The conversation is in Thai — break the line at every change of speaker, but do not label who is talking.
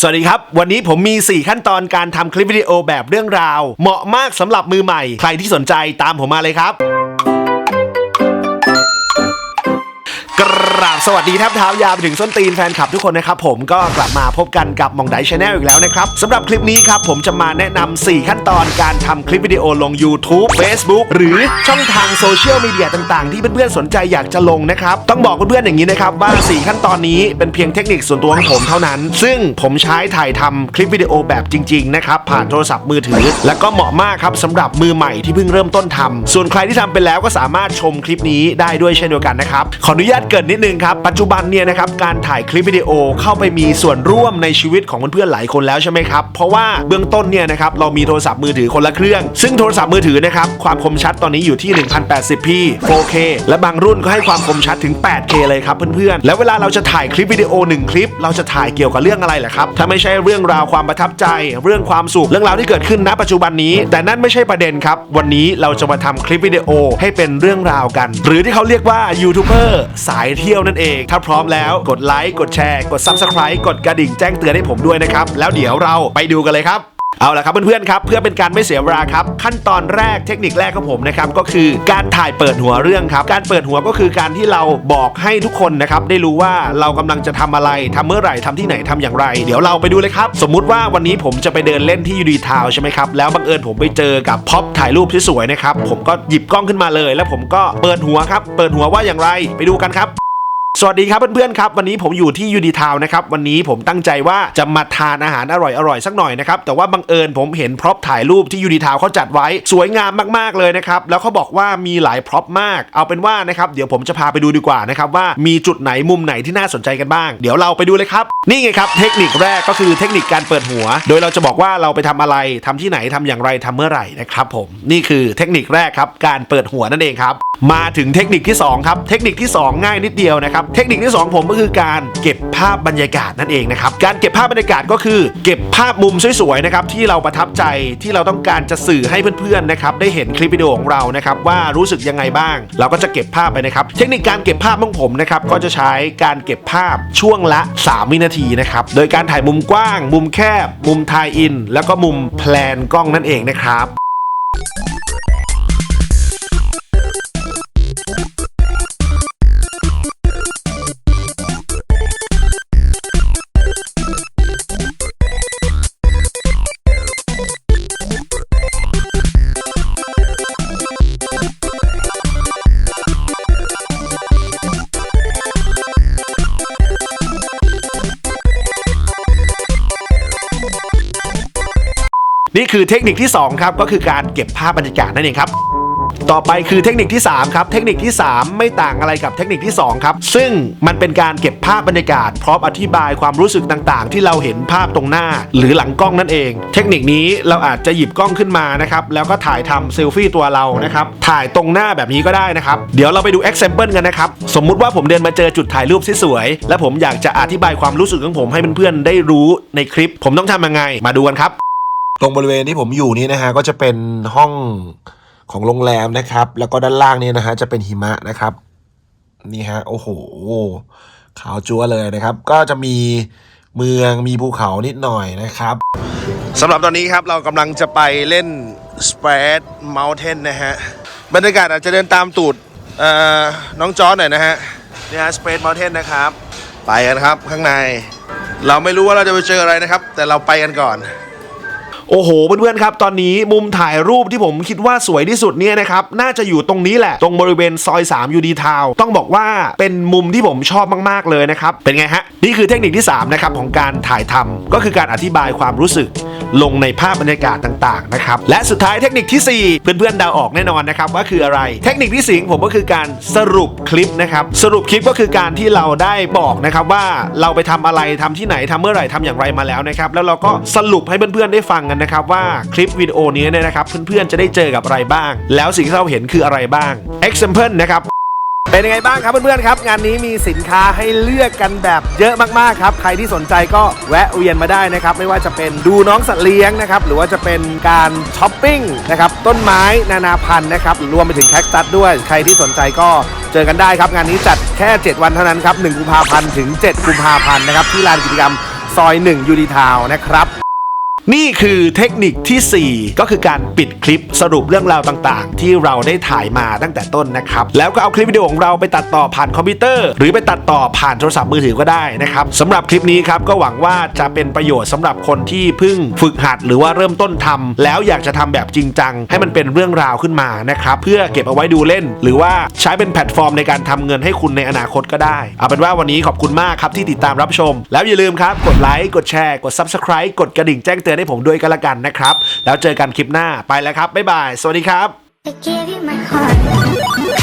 สวัสดีครับ วันนี้ผมมี 4 ขั้นตอนการทำคลิปวิดีโอแบบเรื่องราว เหมาะมากสำหรับมือใหม่ ใครที่สนใจตามผมมาเลยครับ กราบสวัสดีทับเท้ายาวไปถึงส้นตีนแฟนคลับทุกคนนะครับผมก็กลับมาพบกันกับมองไดชาแนลอีกแล้วนะครับสำหรับคลิปนี้ครับผมจะมาแนะนำ4ขั้นตอนการทำคลิปวิดีโอลง YouTube Facebook หรือช่องทางโซเชียลมีเดียต่างๆ ที่เพื่อนๆสนใจอยากจะลงนะครับต้องบอกเพื่อนๆอย่างนี้นะครับว่า 4 ขั้นตอนนี้เป็นเพียงเทคนิคส่วนตัวของผมเท่านั้น ซึ่งผมใช้ถ่ายทำคลิปวิดีโอแบบจริงๆนะครับผ่านโทรศัพท์มือถือ และก็เหมาะมากครับสำหรับมือใหม่ที่เพิ่งเริ่มต้นทำส่วนใครที่ทำไปแล้วก็สามารถชมคลิปนี้ได้ด้วยเช่นเดียวกันนะครับขออนุญาตเกรินนิดนึงครับ ปัจจุบันเนี่ยนะครับการถ่ายคลิปวิดีโอเข้าไปมีส่วนร่วมในชีวิตของเพื่อนๆหลายคนแล้วใช่ไหมครับ เพราะว่าเบื้องต้นเนี่ยนะครับเรามีโทรศัพท์มือถือคนละเครื่อง ซึ่งโทรศัพท์มือถือนะครับความคมชัดตอนนี้อยู่ที่ 1080p 4K และบางรุ่นก็ให้ความคมชัดถึง 8K เลยครับเพื่อนๆ แล้วเวลาเราจะถ่ายคลิปวิดีโอหนึ่งคลิป เราจะถ่ายเกี่ยวกับเรื่องอะไรล่ะครับ ถ้าไม่ใช่เรื่องราวความประทับใจ เรื่องความสุข เรื่องราวที่เกิดขึ้นณปัจจุบันนี้ แต่นั่นไม่ใช่ประเด็นครับ วันนี้เราจะมาทำคลิปวิดีโอให้เป็นเรื่องราวกัน หรือที่เขาเรียกว่ายูทูบเบอร์สาายเที่ยวนั่นเอง ถ้าพร้อมแล้วกดไลค์กดแชร์ กด Subscribe กดกระดิ่งแจ้งเตือนให้ผมด้วยนะครับ แล้วเดี๋ยวเราไปดูกันเลยครับ เอาละครับเพื่อนๆครับเพื่อเป็นการไม่เสียเวลาครับ ขั้นตอนแรกเทคนิคแรกของผมนะครับก็คือการถ่ายเปิดหัวเรื่องครับ การเปิดหัวก็คือการที่เราบอกให้ทุกคนนะครับได้รู้ว่าเรากำลังจะทำอะไรทำเมื่อไหร่ทำที่ไหนทำอย่างไร เดี๋ยวเราไปดูเลยครับ สมมุติว่าวันนี้ผมจะไปเดินเล่นที่ยูดีทาวใช่ไหมครับแล้วบังเอิญผมไปเจอกับพ็อปถ่ายรูปที่สวยนะครับผมก็หยิบกล้องขึ้นมาเลย แล้วผมก็เปิดหัวครับ เปิดหัวว่าอย่างไร ไปดูกันครับ สวัสดีครับเพื่อนๆครับ วันนี้ผมอยู่ที่ยูดีทาวนะครับ วันนี้ผมตั้งใจว่าจะมาทานอาหารอร่อยๆสักหน่อยนะครับ แต่ว่าบังเอิญผมเห็นพร็อพถ่ายรูปที่ยูดีทาวเขาจัดไว้สวยงามมากๆเลยนะครับ แล้วเขาบอกว่ามีหลายพร็อพมาก เอาเป็นว่านะครับเดี๋ยวผมจะพาไปดูดีกว่านะครับว่ามีจุดไหนมุมไหนที่น่าสนใจกันบ้าง เดี๋ยวเราไปดูเลยครับ นี่ไงครับ เทคนิคแรกก็คือเทคนิคการเปิดหัว โดยเราจะบอกว่าเราไปทำอะไรทำที่ไหนทำอย่างไรทำเมื่อไหร่นะครับผมนี่คือเทคนิคแรกครับการเปิดหัวนั่นเองครับมาถึงเทคนิคที่2ครับเทคนิคที่ 2 ง่ายนิดเดียวนะครับเทคนิคที่ 2 ผมก็คือการเก็บภาพบรรยากาศนั่นเองนะครับการเก็บภาพบรรยากาศก็คือ เก็บภาพมุมสวยๆนะครับที่เราประทับใจที่เราต้องการจะสื่อให้เพื่อนๆนะครับได้เห็นคลิปวิดีโอของเรานะครับว่ารู้สึกยังไงบ้าง เราก็จะเก็บภาพไปนะครับ เทคนิคการเก็บภาพของผมนะครับก็จะใช้การเก็บภาพช่วงละ 3 วินาทีนะครับโดยการถ่ายมุมกว้าง มุมแคบ มุมทายอิน แล้วก็มุมแพลนกล้องนั่นเองนะครับ นี่คือเทคนิคที่ 2 ครับ ก็คือการเก็บภาพบรรยากาศนั่นเองครับ ต่อไปคือเทคนิคที่ 3 ครับ เทคนิคที่ 3 ไม่ต่างอะไรกับเทคนิคที่ 2 ครับ ซึ่งมันเป็นการเก็บภาพบรรยากาศ พร้อมอธิบายความรู้สึกต่างๆ ที่เราเห็นภาพตรงหน้า หรือหลังกล้องนั่นเอง เทคนิคนี้เราอาจจะหยิบกล้องขึ้นมานะครับแล้วก็ถ่ายทำเซลฟี่ตัวเรานะครับถ่ายตรงหน้าแบบนี้ก็ได้นะครับเดี๋ยวเราไปดู example กันนะครับสมมุติว่าผมเดินมาเจอจุดถ่ายรูปที่สวยๆและผมอยากจะอธิบายความรู้สึกของผมให้เพื่อนๆได้รู้ในคลิป ผมต้องทำยังไงมาดูกันครับ ตรงบริเวณที่ผมอยู่นี่นะฮะก็จะเป็นห้องของโรงแรมนะครับ แล้วก็ด้านล่างนี่นะฮะจะเป็นหิมะนะครับ นี่ฮะโอ้โหขาวจั๊วเลยนะครับ ก็จะมีเมืองมีภูเขานิดหน่อยนะครับสำหรับตอนนี้ครับเรากำลังจะไปเล่น Spread Mountain นะฮะบรรยากาศอาจจะเดินตามตูดเอ่อน้องจอร์หน่อยนะฮะนี่ฮะ Spread Mountain นะครับ ไปกันครับข้างใน เราไม่รู้ว่าเราจะไปเจออะไรนะครับ แต่เราไปกันก่อน โอ้โหเพื่อนๆครับ ตอนนี้มุมถ่ายรูปที่ผมคิดว่าสวยที่สุดเนี่ยนะครับ น่าจะอยู่ตรงนี้แหละ ตรงบริเวณซอย3ยูดีทาวต้องบอกว่าเป็นมุมที่ผมชอบมากๆเลยนะครับ เป็นไงฮะ นี่คือเทคนิคที่ 3 นะครับ ของการถ่ายทำก็คือการอธิบายความรู้สึก ลงในภาพบรรยากาศต่างๆนะครับและสุดท้ายเทคนิคทีสี่4 เพื่อนๆเดาออกแน่นอนนะครับว่าคืออะไร เทคนิคที่สี่ของผมก็คือการสรุปคลิปนะครับสรุปคลิปก็คือการที่เราได้บอกนะครับว่าเราไปทำอะไรทำที่ไหนทำเมื่อไหร่ทำอย่างไรมาแล้วนะครับแล้วเราก็สรุปให้เพื่อนๆได้ฟังกันนะครับว่าคลิปวิดีโอนี้เนี่ยนะครับเพื่อนๆจะได้เจอกับอะไรบ้าง แล้วสิ่งที่เราเห็นคืออะไรบ้าง example นะครับเป็นยังไงบ้างครับเพื่อนๆครับ งานนี้มีสินค้าให้เลือกกันแบบเยอะมากๆครับ ใครที่สนใจก็แวะเวียนมาได้นะครับ ไม่ว่าจะเป็นดูน้องสัตว์เลี้ยงนะครับ หรือว่าจะเป็นการช้อปปิ้งนะครับ ต้นไม้นานาพันธุ์นะครับ รวมไปถึงแคคตัสด้วย ใครที่สนใจก็เจอกันได้ครับ งานนี้จัดแค่ 7 วันเท่านั้นครับ1กุมภาพันธ์ถึง 7 กุมภาพันธ์นะครับที่ลานกิจกรรม
ซอย1ยูดีทาวนะครับ
นี่คือเทคนิคทีสี่ 4 ก็คือการปิดคลิปสรุปเรื่องราวต่างๆ ที่เราได้ถ่ายมาตั้งแต่ต้นนะครับ แล้วก็เอาคลิปวิดีโอของเราไปตัดต่อผ่านคอมพิวเตอร์ หรือไปตัดต่อผ่านโทรศัพท์มือถือก็ได้นะครับสำหรับคลิปนี้ครับก็หวังว่าจะเป็นประโยชน์สำหรับคนที่เพิ่งฝึกหัดหรือว่าเริ่มต้นทำแล้วอยากจะทำแบบจริงจัง ให้มันเป็นเรื่องราวขึ้นมานะครับเพื่อเก็บเอาไว้ดูเล่น หรือว่าใช้เป็นแพลตฟอร์มในการทำเงินให้คุณในอนาคตก็ได้ เอาเป็นว่าวันนี้ขอบคุณมากครับที่ติดตามรับชม แล้วอย่าลืมครับกดไลค์กดแชร์กด Subscribe กดกระดิ่งแจ้งเตือนให้ผมด้วยกันละกันนะครับ แล้วเจอกันคลิปหน้าไปแล้วครับบ๊ายบายสวัสดีครับ
I gave you my heart.